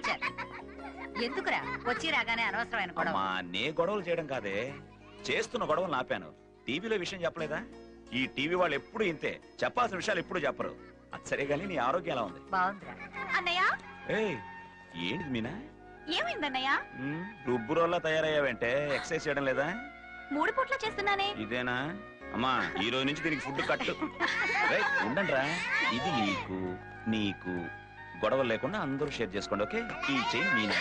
చూపించారు ఎందుకురా? వచ్చి రాగానే అనవసరమైన గొడవ. అమ్మా నే గొడవలు చేయడం కాదే. చేస్తున్న గొడవలు ఆపాను టీవీలో విషయం చెప్పలేదా? ఈ టీవీ వాళ్ళు ఎప్పుడు ఇంతే. చెప్పాల్సిన విషయాలు ఎప్పుడు చెప్పరు. అది సరే గానీ నీ ఆరోగ్యం ఎలా ఉంది? బాగుందిరా. అన్నయ్య? ఏయ్ ఏంటిది మీనా? ఏమైందన్నయ్య? ఉమ్, రుబ్బు రోల్లా తయారయ్యావంటే ఎక్సర్సైజ్ చేయడం లేదా? మూడు పూట్ల చేస్తున్నానే. ఇదేనా? అమ్మా ఈ రోజు నుంచి దీనికి ఫుడ్ కట్టు. రేయ్, ఉండండిరా. ఇది నీకు నీకు గొడవలు లేకుండా అందరూ షేర్ చేసుకోండి ఓకే? ఈ చైన్ మీనా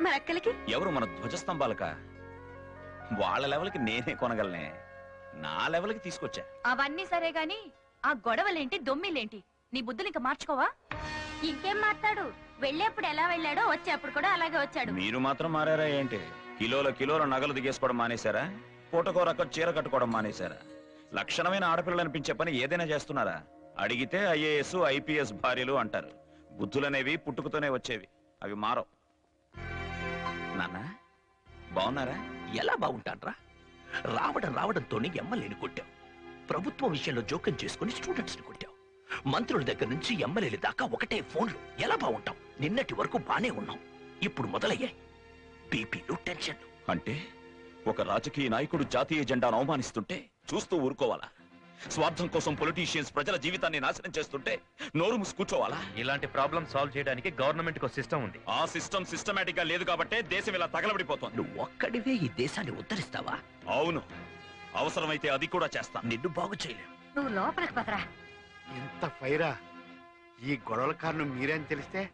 మరి అక్కలకి? ఎవరు మన ధ్వజస్తంభాలక? వాళ్ళ లెవెల్కి నేనే కొనగలనే. నా లెవెల్కి తీసుకొచ్చా. అవన్నీ సరే గాని ఆ గొడవలేంటి దొమ్మిలేంటి? నీ బుద్ధులు ఇంకా మార్చుకోవా? ఇంకేం మాట్లాడు? వెళ్ళేప్పుడు ఎలా వెళ్ళాడో వచ్చేప్పుడు కూడా అలాగే వచ్చాడు. మీరు మాత్రం మారారా ఏంటి? కిలోల కిలోల నగలు దిగేసుకోవడం మానేశారా? పూటకో రకం చీర కట్టుకోవడం మానేశారా? లక్షణమైన ఆడపిల్లలు అనిపించే పని ఏదైనా చేస్తున్నారా? అడిగితే ఐఏఎస్ ఐపీఎస్ భార్యలు అంటారు. బుద్ధులనేవి పుట్టుకతోనే వచ్చేవి. అవి మారవు. నాన్న బాగున్నారా ఎలా బాగుంటాన్రా రావడం రావడంతోనే ఎమ్మెల్యేని కొట్టావు. ప్రభుత్వం విషయంలో జోక్యం చేసుకుని స్టూడెంట్స్ని కొట్టావు. మంత్రుల దగ్గర నుంచి ఎమ్మెల్యేల దాకా ఒకటే ఫోన్లు. ఎలా బాగుంటాం నిన్నటి వరకు బానే ఉన్నాం ఇప్పుడు మొదలయ్యాయి బీపీలు టెన్షన్లు. అంటే ఒక రాజకీయ నాయకుడు జాతీయ జెండాను అవమానిస్తుంటే చూస్తూ ఊరుకోవాలా? స్వార్థం కోసం పొలిటీషియన్స్ ప్రజల జీవితాన్ని నాశనం చేస్తుంటే నోరు మూసి కూర్చోవాలా? ఇలాంటి ప్రాబ్లం సాల్వ్ చేయడానికి గవర్నమెంట్కు సిస్టమ్ ఉంది. ఆ సిస్టమ్ సిస్టమేటిక్గా లేదు కాబట్టే దేశం ఇలా తగలబడిపోతోంది. నువ్వు ఒక్కడివే ఈ దేశాన్ని ఉద్ధరిస్తావా? అవును. అవసరమైతే అది కూడా చేస్తా. నిన్ను బాగు చేయలేం. నువ్వు లోపలికి పదరా. ఇంత ఫైరా. ఈ గొడవల కారణం మీరే అని తెలిస్తే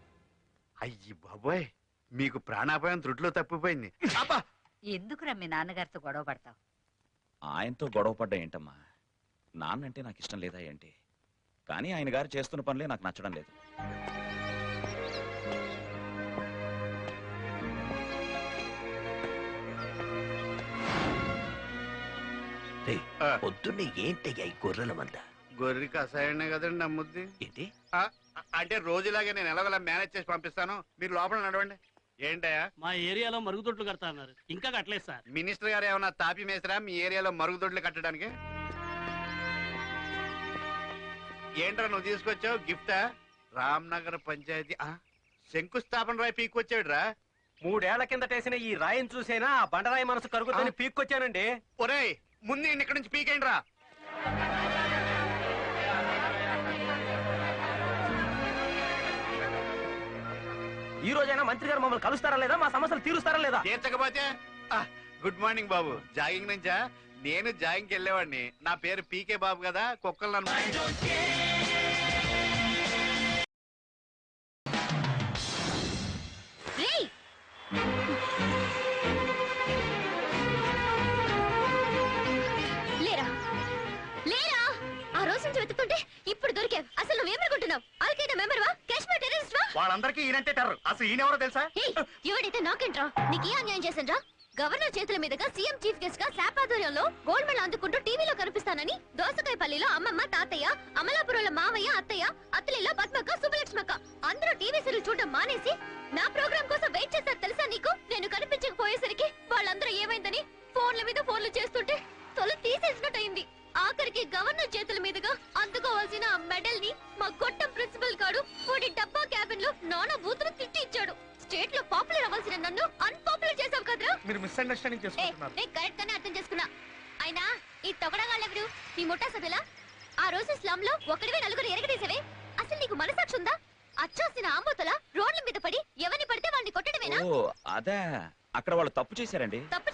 అయ్యి బాబోయ్ మీకు ప్రాణాపాయం త్రుట్లో తప్పిపోయింది. అబ్బా ఎందుకురా మీ నాన్నగారితో గొడవ పడతావు? ఆయనతో గొడవ పడ్డా ఏంటమ్మా? నాన్నంటే నాకు ఇష్టం లేదా ఏంటి? కానీ ఆయన గారు చేస్తున్న పనులే నాకు నచ్చడం లేదు. పొద్దున్నే ఏంటయ్యా ఈ గొర్రెల మంద గొర్రెకి అసహ్యనే కదండి నమ్ముద్ది ఏంటి? అంటే రోజులాగే నేను ఎలాగోలా మేనేజ్ చేసి పంపిస్తాను. మీరు లోపల నడవండి. ఏంటయ్యా? మా ఏరియాలో మరుగుదొడ్లు కడతా అన్నారు ఇంకా కట్టలేదు సార్. మినిస్టర్ గారు ఏమన్నా తాపి మేసరా మీ ఏరియాలో మరుగుదొడ్లు కట్టడానికి? ఏంట్రా నువ్వు తీసుకొచ్చావు? గిఫ్టా? రామ్నగర్ పంచాయతీ. ఆ, శంకుస్థాపన రాయి పీక్కొచ్చాడురా. మూడేళ్ళ కిందటేసిన ఈ రాయిని చూసేనా? ఆ బండరాయి మనసు కరుగుతుంది పీక్కొచ్చానండి. ఒరేయ్ ముందు ఈయన ఇక్కడి నుంచి పీకేయండి రా ఈ రోజైనా మంత్రి గారు మమ్మల్ని కలుస్తారా లేదా? మా సమస్యలు తీరుస్తారా లేదా? తీర్చకపోతే ఆ, గుడ్ మార్నింగ్ బాబు. జాగింగ్ నుంచా? నేను జాగింగ్కి వెళ్ళేవాడిని. నా పేరు పీకే బాబు కదా కుక్కలు నన్ను రోజు నుంచి వెతుకుంటే ఇప్పుడు దొరికావు. అసలు నువ్వేమనుకుంటున్నావు అల్కైదా మెంబర్ వా కాశ్మీర్ టెర్రరిస్ట్ వా వాళ్ళందరికీ ఈయనంటే టెర్రర్. అసలు ఈయనెవరో తెలుసా? ఎవడైతే నాకేంట్రా? నీకే అన్యాయం చేశాన్రా? గవర్నర్ చేతుల మీదుగా సీఎం చీఫ్ గెస్ట్గా శాప్ ఆధ్వర్యంలో గోల్డ్ మెడల్ అందుకుంటూ టీవీలో కనిపిస్తానని దోసకాయపల్లిలో అమ్మమ్మ తాతయ్య అమలాపురంలో మావయ్య అత్తయ్య అత్తలిలో పద్మక్క సుబ్బలక్ష్మక్క. అందరూ టీవీ సీరియల్ చూడడం మానేసి నా ప్రోగ్రామ్ కోసం వెయిట్ చేస్తారు తెలుసా నీకు? నేను కనిపించకపోయేసరికి వాళ్ళందరూ ఏమైందని ఫోన్ల మీద ఫోన్లు చేస్తుంటే తొల తీసేసినట్టయింది. ఆఖరికి గవర్నర్ చేతుల మీదుగా అందుకోవాల్సిన ఆ మెడల్ని మా గొట్టం ప్రిన్సిపల్ గాడు వాడి డబ్బా క్యాబిన్లో నానా బూతులు తిట్టి ఇచ్చాడు స్టేట్లో పాపులర్ అవ్వాల్సిన నన్ను అన్పాపులర్ చేసావు కదరా? మీరు మిస్అండర్స్టాండింగ్ ఏ, నేను కరెక్ట్ గానే అర్థం చేసుకున్నా. అయినా ఈ తొగడగాళ్ళెవరు? నీ ముఠా సభ్యులా? ఆ రోజు స్లమ్లో ఒకడివే నలుగురు ఎరగదీసేవే అసలు నీకు మనసాక్షి ఉందా? అచ్చాసిన ఆంబోతల రోడ్ల మీద పడి ఎవరిని పడితే వాళ్ళని కొట్టడమేనా? ఓ అదే. అక్కడ వాళ్ళు తప్పు చేశారండి. తప్పు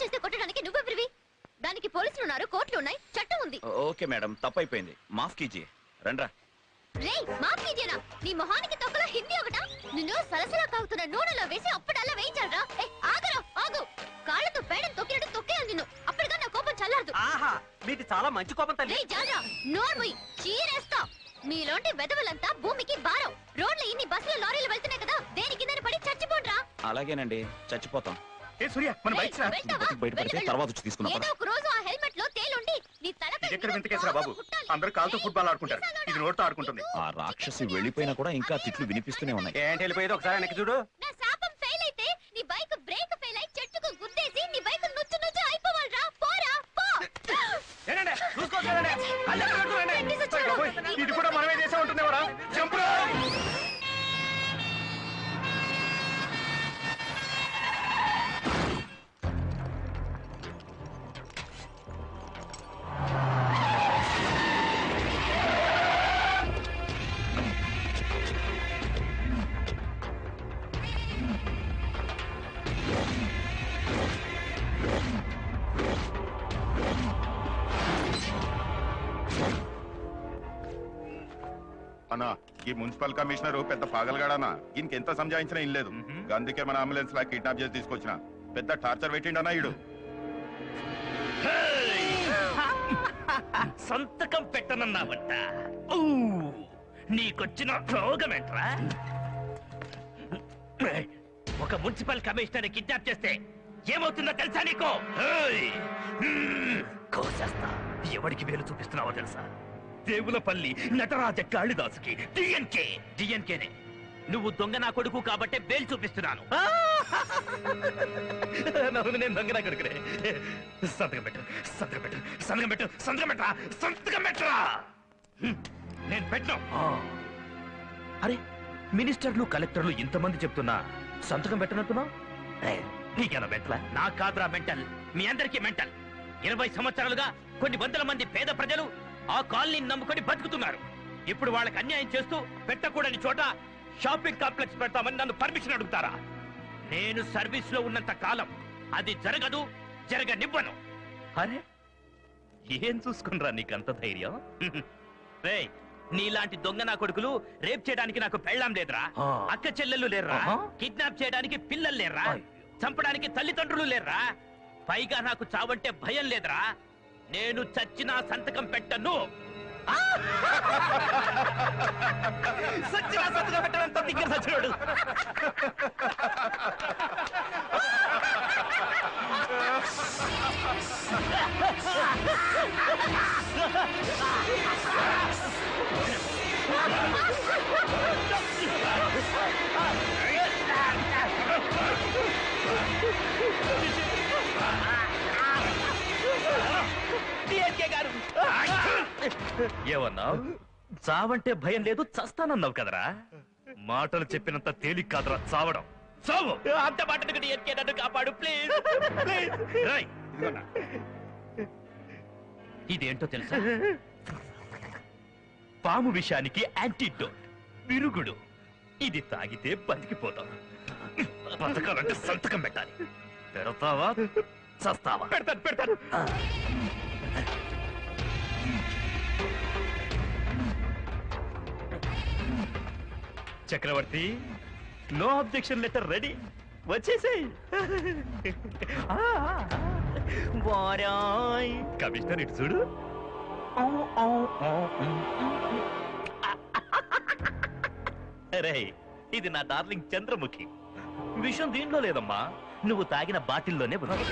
దానికి పోలీసులు ఉన్నారు కోర్టులు ఉన్నాయి చట్టం ఉంది. ఓకే మేడం తప్పు అయిపోయింది మాఫ్ కీజీ రండ్రా. రే మాఫ్ నీ మొహానికి తొక్కలో హిందీ ఒకట? నిన్ను సలసలా కాగుతున్న నూనెలో వేసి అప్పుడల్లా వేయించాలరా ఏ ఆగరా ఆగు. కాళ్ళతో పేడను తొక్కినట్టు తొక్కేయాలి నిన్ను. అప్పటిగా నా కోపం చల్లారదు. ఆహా మీకు చాలా మంచి కోపం తల్లి. రే జాజా నోర్ముయ్ చీరేస్తా. మీలోంటి వెదవలంతా భూమికి భారం. రోడ్ల ఇన్ని బస్సులు లారీలు వెళ్తున్నాయి కదా. దేని పడి చచ్చిపోండ్రా. అలాగేనండి చచ్చిపోతాం. ఏ సూర్య మన బైక్స్ రా. వెళ్తావా? బయటికి బయటపడితే వెళ్ళు, తర్వాత వచ్చి తీసుకుందాం ఏదో ఒక రోజు ఆ హెల్మెట్లో నీ ఇది ఎక్కడ బాబు. అందరూ కాలుతో ఫుట్బాల్ ఆడుకుంటారు? ఇది నోటితో ఆడుకుంటుంది. ఆ రాక్షసి వెళ్ళిపోయినా కూడా ఇంకా తిట్లు వినిపిస్తూనే ఉన్నాయి. ఏంటి వెళ్ళిపోయేది ఒకసారి వెనక్కి చూడు. నా శాపం ఫెయిల్ అయితే నీ బైక్ బ్రేక్ ఫెయిల్ అయి చెట్టుకు గుద్దేసి నీ బైక్ నుచ్చు నుచ్చు అయిపోవాలిరా. పోరా పో. ఏంటండి? పెట్టుకోరండి? ఇది కూడా మనమే చేసే ఉంటుందేవరా జంపురా అన్నా ఈ మున్సిపల్ కమిషనర్ పెద్ద పాగలగాడనా ఇంకెంత సంజాయించినా ఇన్ లేదు. అందుకే మన అంబులెన్స్ లా కిడ్నాప్ చేసి తీసుకొచ్చిన. పెద్ద టార్చర్ పెట్టిండనా ఈడు. సంతకం పెట్టనన్నావంట. ఊ, నీకొచ్చిన రోగమేంట్రా ఒక మున్సిపల్ కమిషనర్ కిడ్నాప్ చేస్తే ఏమవుతుందో తెలుసా నీకు? కోసేస్తా. ఎవరికి వేలు చూపిస్తున్నావో తెలుసా? దేవులపల్లి నటరాజ కాళిదాసుకి డిఎన్కే డిఎన్కేనే నువ్వు దొంగ నా కొడుకు కాబట్టే బేలు చూపిస్తున్నాను. నవ్వు నేను దొంగ నా కొడుకునే. సంతకం పెట్టు సంతకం పెట్టు సంతకం పెట్టు సంతకం పెట్టరా సంతకం పెట్టరా! నేను పెట్టను. అరే మినిస్టర్లు కలెక్టర్లు ఇంతమంది చెప్తున్నా సంతకం పెట్టనంటున్నా నీకేనా మెంటల్? నా కాదురా మెంటల్. మీ అందరికీ మెంటల్. ఇరవై సంవత్సరాలుగా కొన్ని వందల మంది పేద ప్రజలు ఆ కాలనీని నమ్ముకొని బతుకుతున్నారు. ఇప్పుడు వాళ్ళకి అన్యాయం చేస్తూ పెట్టకూడని చోట షాపింగ్ కాంప్లెక్స్ పెడతామని నన్ను పర్మిషన్ అడుగుతారా? నేను సర్వీస్లో ఉన్నంత కాలం అది జరగదు జరగనివ్వను. అరే ఏం చూసుకునరా నీకంత ధైర్యం? రేయ్ నీలాంటి దొంగ నా కొడుకులు రేప్ చేయడానికి నాకు పెళ్ళాం లేదురా. అక్క చెల్లెళ్ళు లేర్రా. కిడ్నాప్ చేయడానికి పిల్లలు లేర్రా. చంపడానికి తల్లిదండ్రులు లేర్రా. పైగా నాకు చావంటే భయం లేదురా. నేను చచ్చినా సంతకం పెట్టను. సచ్చినా సంతకం పెట్టనంత దిగ్గర సచ్చినోడు డిఎన్కే ఏమన్నా చావంటే భయం లేదు చస్తానన్నావు కదరా? మాటలు చెప్పినంత తేలిక కాదురా చావడం. చావు! అంత మాటను డిఎన్కే నన్ను కాపాడు ప్లీజ్. రాయ్! ఇదేంటో తెలుసా? పాము విషానికి యాంటీడోట్ విరుగుడు. ఇది తాగితే బతికిపోతాం. బతకాలంటే సంతకం పెట్టాలి. పెడతావా? చస్తావా? పెడతాను పెడతాను. Chakravarthi no objection letter ready వచ్చేసేయ్. కమిషనర్ ఇటు చూడు. అరే ఇది నా డార్లింగ్ చంద్రముఖి. విషయం దీంట్లో లేదమ్మా. నువ్వు తాగిన బాటిల్లోనే ఉంది.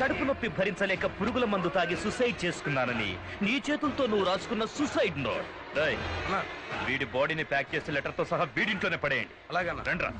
కడుపు నొప్పి భరించలేక పురుగుల మందు తాగి సుసైడ్ చేసుకున్నానని నీ చేతులతో నువ్వు రాసుకున్న సుసైడ్ నోట్ వీడి బాడీని ప్యాక్ చేసి లెటర్తో సహా వీడింట్లోనే పడేయండి. అలాగన్నా. రండ్రా.